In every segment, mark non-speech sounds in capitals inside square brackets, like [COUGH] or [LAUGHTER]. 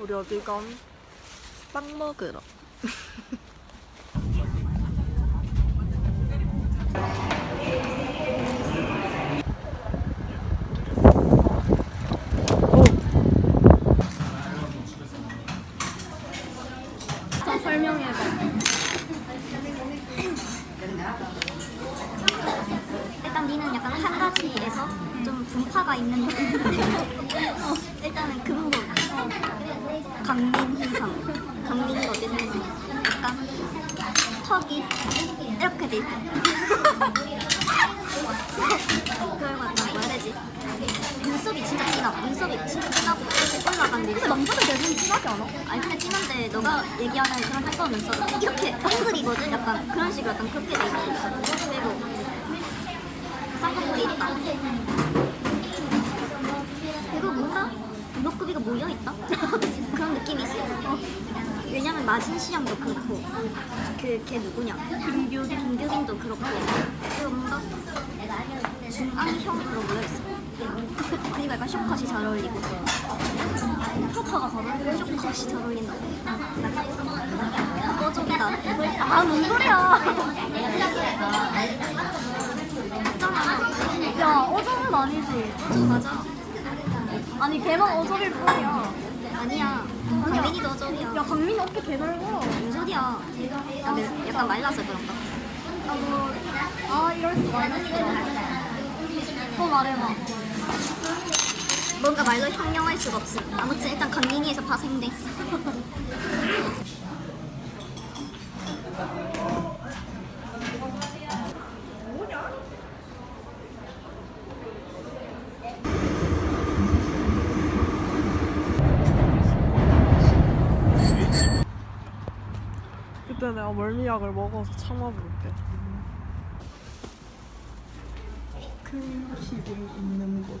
우리 어디 감? 빵 먹으러. 일단 니는 약간 한 가지에서 좀 분파가 있는 [LAUGHS] 어, 일단은 어, 강민희상 강민이 어디 생겼어? 약간 턱이 이렇게 돼 있고 그걸 갖다 뭐라 해야 되지? 눈썹이 진짜 진하 눈썹이 진짜 진하고 이렇게 올라가는데 근데 남자들 대부분 진하지 않아? 아니 근데 진한데 너가 얘기하는 그런 한꺼운 눈썹은 이렇게 동글이거든? 약간 그런 식으로 약간 그렇게 돼 있어 그리고 쌍꺼풀이 있다. 그리고 뭔가 이목구비가 모여 있다. [LAUGHS] 그런 느낌이 있어. 어. 왜냐면 마진 시장도 그렇고 그 걔 누구냐 김규 김규빈도 그렇고 그리고 뭔가 중앙형으로 모여 있어. 그리고 약간 쇼컷이 잘 어울리고 쇼커가 잘 어울리고 쇼컷이 잘 어울린다. 어저기다. 아, 뭔 소리야. [LAUGHS] 야 어종은 아니지. 맞아. 아니 걔만 어종일 뿐이야. 아니야. 강민이도 어저기야. 야 강민이 어깨 개 넓어. 무슨 소리야? 야, 매- 약간 말라서 그런가? 아 이럴 수가 있어. 또 말해봐. 뭔가 말로 형용할 수가 없어. 아무튼 일단 강민이에서 파생돼 있어. 내가 멀미약을 먹어서 참아볼게. 큰 집이 있는 곳.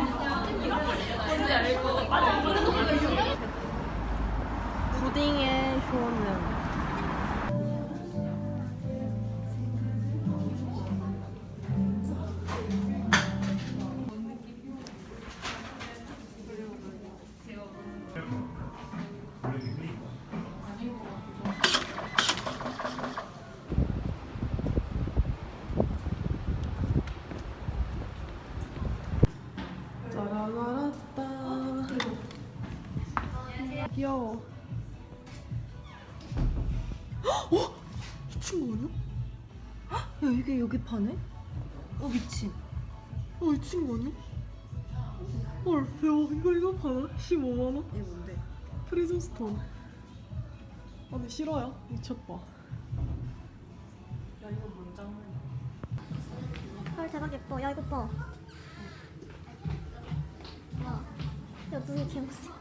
귀여워. 어? 미친 거 아니야? 야 이게 여기 파네? 어 미친. 어 미친 거 아니야? 헐 대박 이거 이거 파나? 15만 원? 이게 뭔데? 프리즘 스톤. 아 근데 싫어요? 미쳤다. 야 이거 뭔 장면이야? 헐, 대박 예뻐. 야, 이거 봐. 와, 야, 눈이 개 못생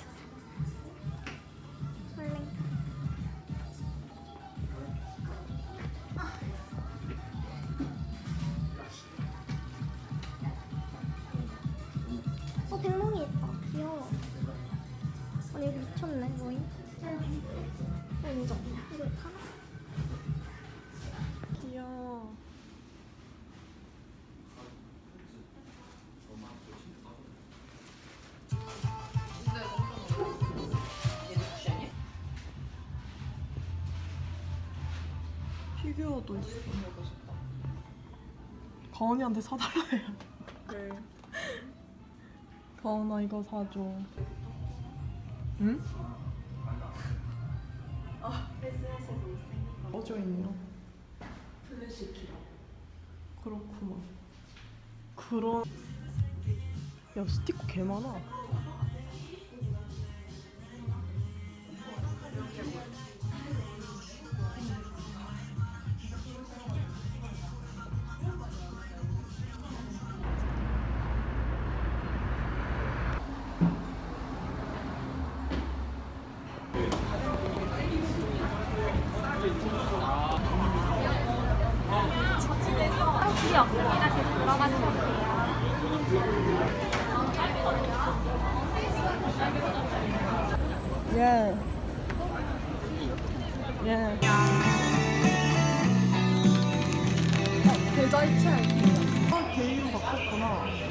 것도 있어. 가은이한테 사달라 해요. 네. 가은아 이거 사줘. 응? 어져 있나? 플래시 키라. 그렇구만. 그런. 야 스티커 개 많아. 필요 없습니다. 계속 들어가시면 돼요. 예. 예. 어, 계좌이체. 아, 개인으로 바꿨구나.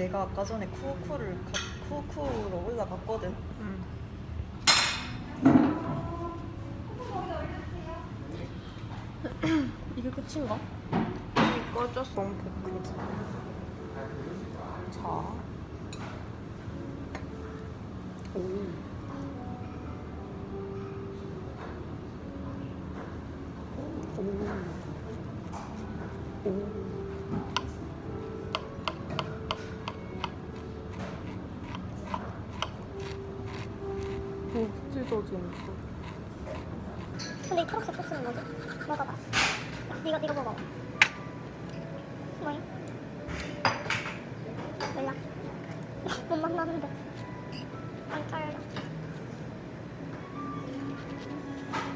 내가 아까 전에 쿠쿠를 쿠쿠로 올라갔거든. 응. [CLEARS THROAT] 이게 끝인가? 이게 꺼졌어, 포크. 자. 오. 오. 오. 오, 찢어진 거. 근데 이 초록색 소스는 뭐지? 먹어봐. 이거 이거 먹어. 뭐야? 몰라. [LAUGHS] 못 만나는데. 안 깔려.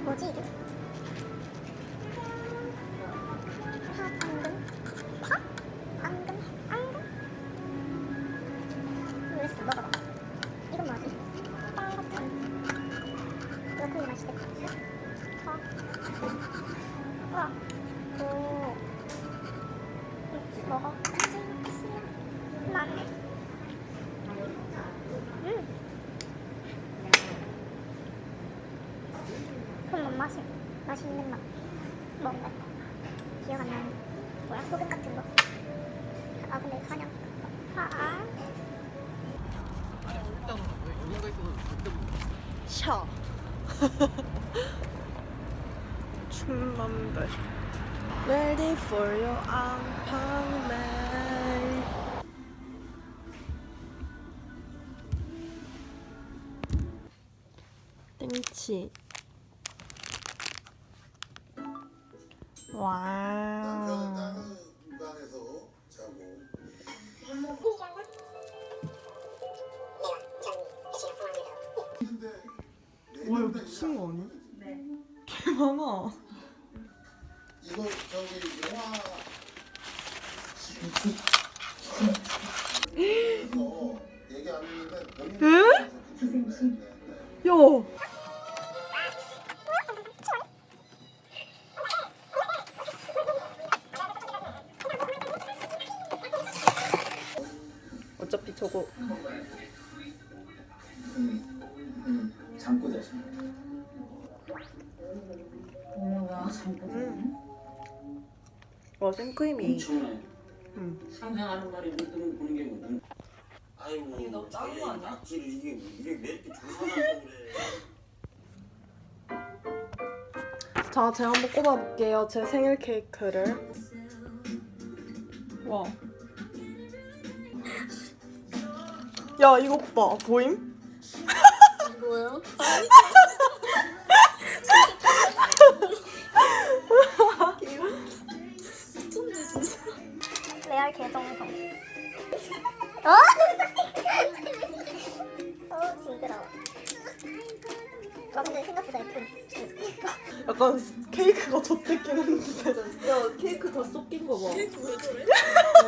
뭐지 이게? 맛있겠다. 파. 우와. 오. 음, 먹어. 맛. 음. 그럼 뭔 맛이? 맛있는 맛. 뭔가? 기억 안 나는데. 뭐야? 소금 같은 거. 아 근데 사냥. 아. 샤. 충남대. Ready for your 안방맨. 땡치. 와. 미친 거 아니야? 개 많아. 이거 저기 영화 그래서 얘기 안 했는데 본인 선생님 야. 어차피 저거 잠꼬 대신 와 생크림이 엄청나요. 응. 상상하는 말이 눈뜨면 보는 게 뭐. 아이고. 이게 너무 작은 거 아니야? 낙지를 이게 이게 왜 이렇게 조사해서 그래. 자, 제가 한번 꼽아볼게요. 제 생일 케이크를. 와. 야, 이것 봐. 보임? 뭐요? [LAUGHS] 개정성. 어? [LAUGHS] 어 징그러워. 와 근데 생각보다 예쁜. 약간 케이크가 젖대긴 했는데. 야 케이크 다 섞인 거 봐. 케이크 왜 저래?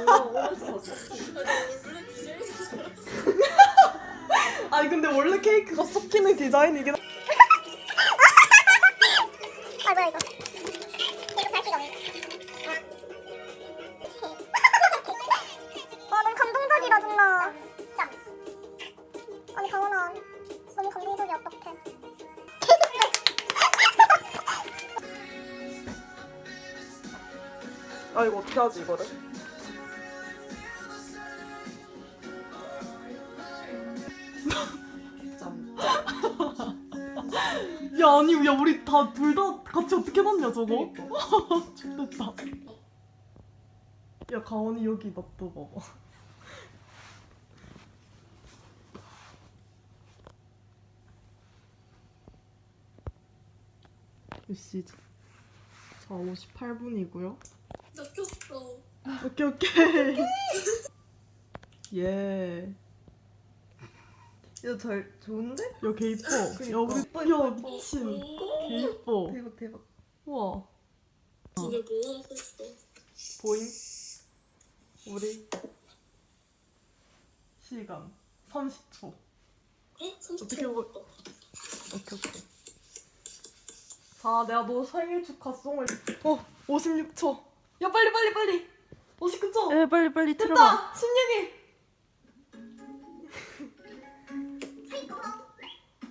어. 아니 근데 원래 케이크가 섞이는 디자인이긴 아 이거 어떻게 하지 이거를? [LAUGHS] 야 아니 야 우리 다 둘 다 같이 어떻게 봤냐 저거? [LAUGHS] 좋겠다. 야 가원이 여기 놔둬 봐봐. 몇 시죠? 자 58분이고요. 나 꼈어. 오케이 오케이. [LAUGHS] 예. 야잘 좋은데? 야, 개 이뻐. 야, 우리 야, 미친. 개 이뻐. 대박 대박. 우와. 진짜 뭐 있어? 보임? 우리 시간 30초. 어? 어떻게 보? 오케이 오케이. 자, 내가 너 생일 축하 송을 어 56초. 야 빨리 빨리 빨리. 59초. 에 빨리 빨리 됐다. 신예기.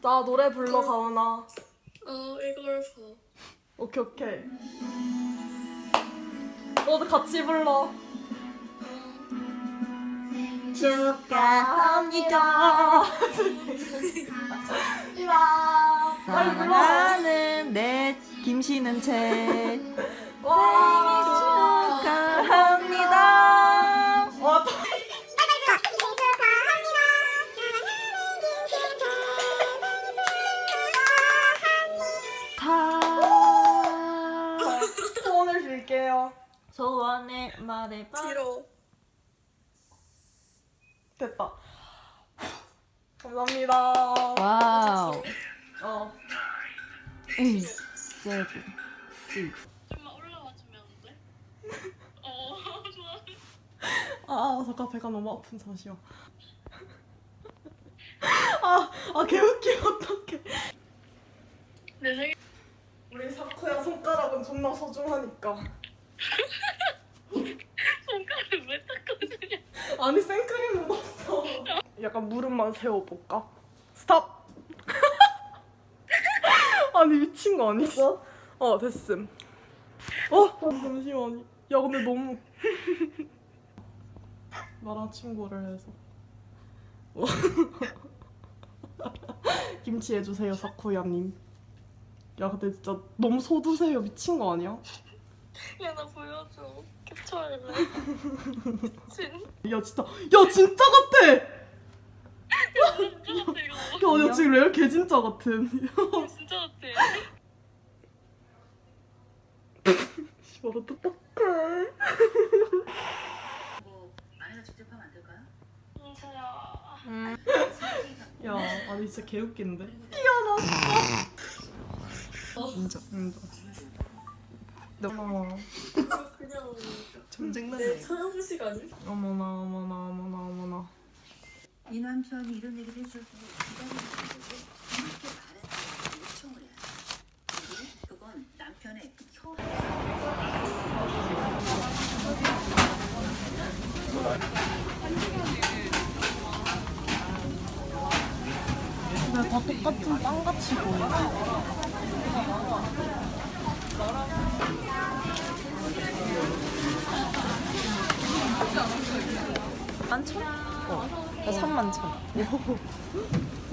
자 노래 불러 가은아. 어 이걸 봐. 오케이 오케이. 너도 같이 불러. 축하합니다. 이라. 빨리 불러. 사랑하는 내 김씨는 제 와. 소원을 말해봐. 길어. 됐다. 감사합니다. 와우. 어. 8, 7, 6. 아, 잠깐 배가 너무 아픈 잠시만. 아, 아 개웃겨 어떡해. 내 생일 우리 사쿠야 손가락은 존나 소중하니까. [LAUGHS] 손가락을 왜 닦 아니 생크림 묻었어. 약간 무릎만 세워볼까? 스탑. [LAUGHS] 아니 미친 거 아니어? 어 됐음. 어 잠시만. 야 근데 너무 나랑 친구를 해서. 어. [LAUGHS] 김치 해주세요 사쿠야님. 야 근데 진짜 너무 소두세요 미친 거 아니야? 야 나 보여줘. 캡처할래. [LAUGHS] 진 야 진짜 야 진짜 같아. 진짜 같아 이거. 야, 야 지금 레알 개 진짜 같은. 진짜 같아. [LAUGHS] 씨발 어떡해. 아내가 직접 하면 안 될까요? 민서야. 야 아니 진짜 개 웃긴데. 인정. 인정. 어머 그냥 점쟁나네. 내 서영식 아니? 어머나 어머나 어머나 어머나. 이 남편이 이런 얘기를 해줄 때 기다리는 이렇게 말했다고 요청을 해야 돼. 그건 남편의 혀 근데 다 똑같은 빵같이 보여. 만천? 어. 나 3만 천. [LAUGHS] [LAUGHS]